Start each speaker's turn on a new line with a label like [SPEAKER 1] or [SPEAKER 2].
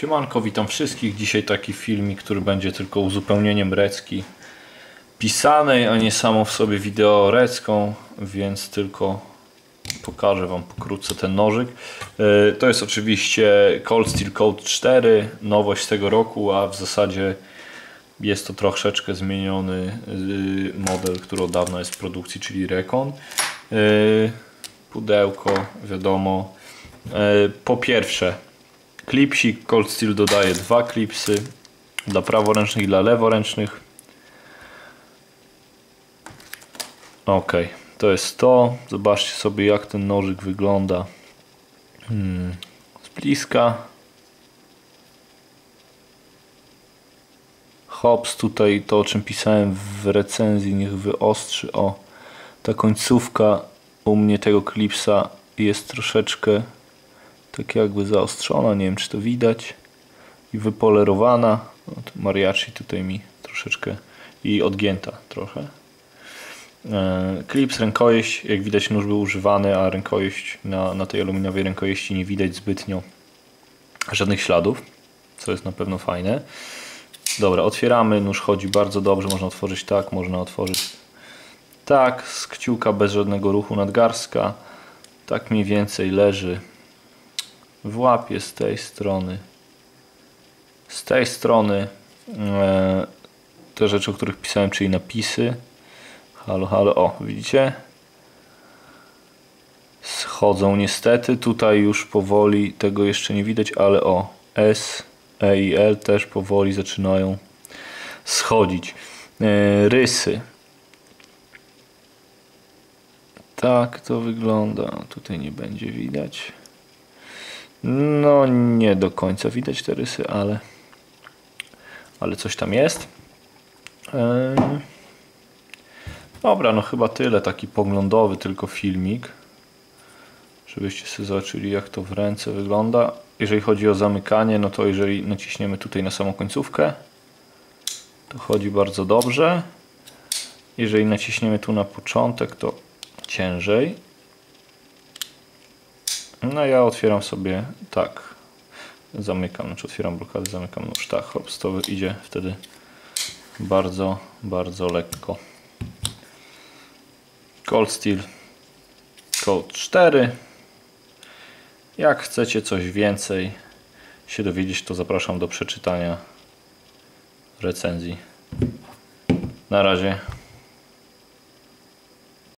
[SPEAKER 1] Siemanko, witam wszystkich. Dzisiaj taki filmik, który będzie tylko uzupełnieniem recki pisanej, a nie samą w sobie wideo recką, więc tylko pokażę Wam pokrótce ten nożyk. E, To jest oczywiście Cold Steel Code 4, nowość tego roku, a w zasadzie jest to troszeczkę zmieniony y, model, który od dawna jest w produkcji, czyli Recon. Y, Pudełko, wiadomo. Po pierwsze, klipsik Cold Steel dodaje dwa klipsy dla praworęcznych i dla leworęcznych. Ok, to jest to. Zobaczcie sobie jak ten nożyk wygląda hmm, z bliska. Hops tutaj to o czym pisałem w recenzji niech wyostrzy o ta końcówka u mnie tego klipsa jest troszeczkę tak jakby zaostrzona, nie wiem czy to widać i wypolerowana. Mariachi tutaj mi troszeczkę i odgięta trochę. E, klips, rękojeść, jak widać nóż był używany, a rękojeść na, na tej aluminiowej rękojeści nie widać zbytnio żadnych śladów, co jest na pewno fajne. Dobra, otwieramy, nóż chodzi bardzo dobrze, można otworzyć tak, można otworzyć tak, z kciuka bez żadnego ruchu nadgarstka, tak mniej więcej leży w łapie z tej strony, z tej strony e, te rzeczy, o których pisałem, czyli napisy, halo, halo, o, widzicie? Schodzą niestety, tutaj już powoli tego jeszcze nie widać, ale o, S, E i L też powoli zaczynają schodzić. E, rysy. Tak to wygląda. Tutaj nie będzie widać. No nie do końca widać te rysy, ale ale coś tam jest. Dobra, no chyba tyle. Taki poglądowy tylko filmik. Żebyście sobie zobaczyli jak to w ręce wygląda. Jeżeli chodzi o zamykanie, no to jeżeli naciśniemy tutaj na samą końcówkę, to chodzi bardzo dobrze. Jeżeli naciśniemy tu na początek, to ciężej. No ja otwieram sobie tak. Zamykam, znaczy otwieram blokadę, zamykam nóż. Tak, hops, to idzie wtedy bardzo, bardzo lekko. Cold Steel Code 4. Jak chcecie coś więcej się dowiedzieć, to zapraszam do przeczytania recenzji. Na razie.